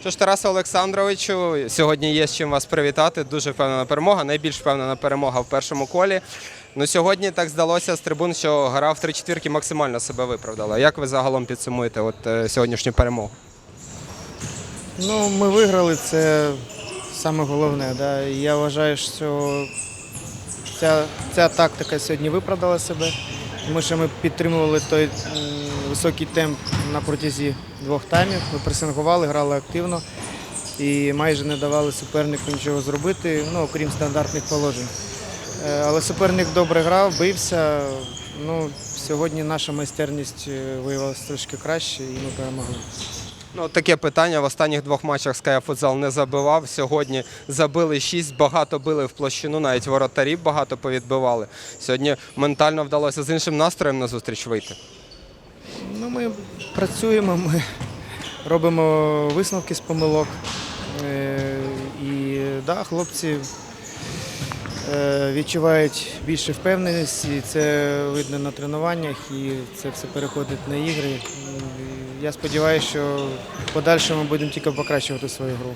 Що ж, Тарасе Олександровичу, сьогодні є з чим вас привітати. Дуже впевнена перемога, найбільш впевнена перемога в першому колі. Ну сьогодні так здалося з трибун, що гра в три четвірки максимально себе виправдала. Як ви загалом підсумуєте от, е, сьогоднішню перемогу? Ну, ми виграли, це саме головне. Да? Я вважаю, що ця, ця тактика сьогодні виправдала себе, тому що ми підтримували той високий темп на протязі двох таймів. Ми пресингували, грали активно і майже не давали супернику нічого зробити, ну, окрім стандартних положень. Е, Але суперник добре грав, бився. Ну, сьогодні наша майстерність е, виявилася трошки краще і ми перемогли. Ну, таке питання. В останніх двох матчах Ская Футзал не забивав. Сьогодні забили шість, багато били в площину, навіть воротарів багато повідбивали. Сьогодні ментально вдалося з іншим настроєм на зустріч вийти. Ми працюємо, ми робимо висновки з помилок. Е, І да, хлопці е, відчувають більше впевненості, і це видно на тренуваннях, і це все переходить на ігри. Я сподіваюся, що в подальшому будемо тільки покращувати свою гру.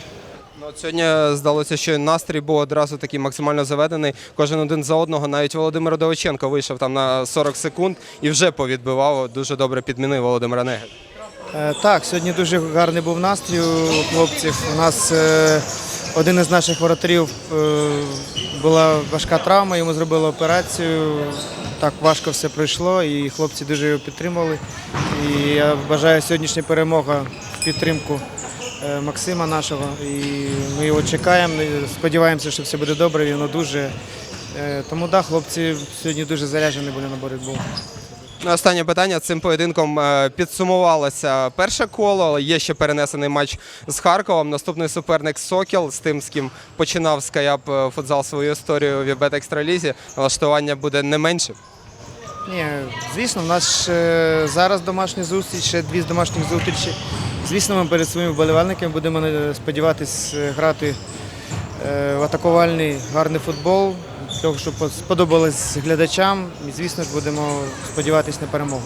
Ну, от сьогодні здалося, що настрій був одразу такий максимально заведений. Кожен один за одного. Навіть Володимир Довиченко вийшов там на 40 секунд і вже повідбивав. Дуже добре підмінив Володимира Негеля. Е, Так, сьогодні дуже гарний був настрій у хлопців. У нас е, один із наших воротарів е, була важка травма, йому зробили операцію. Так важко все пройшло, і хлопці дуже його підтримували. І я бажаю сьогоднішня перемога в підтримку е, Максима нашого. І ми його чекаємо. Сподіваємося, що все буде добре. Він одужає. Е, Тому да, хлопці сьогодні дуже заряджені були на боротьбу. Ну, Останнє питання цим поєдинком е, підсумувалося перше коло. але Є ще перенесений матч з Харковом. Наступний суперник Сокіл, з тим, з ким починав Скаяп е, футзал свою історію в Вібет Екстралізі. Налаштування буде не менше. Ні, звісно, в нас зараз домашні зустрічі, дві з домашніх зустрічі. Звісно, ми перед своїми вболівальниками будемо сподіватися е, грати е, в атакувальний гарний футбол, того, щоб сподобалось глядачам. І, звісно ж, будемо сподіватись на перемогу.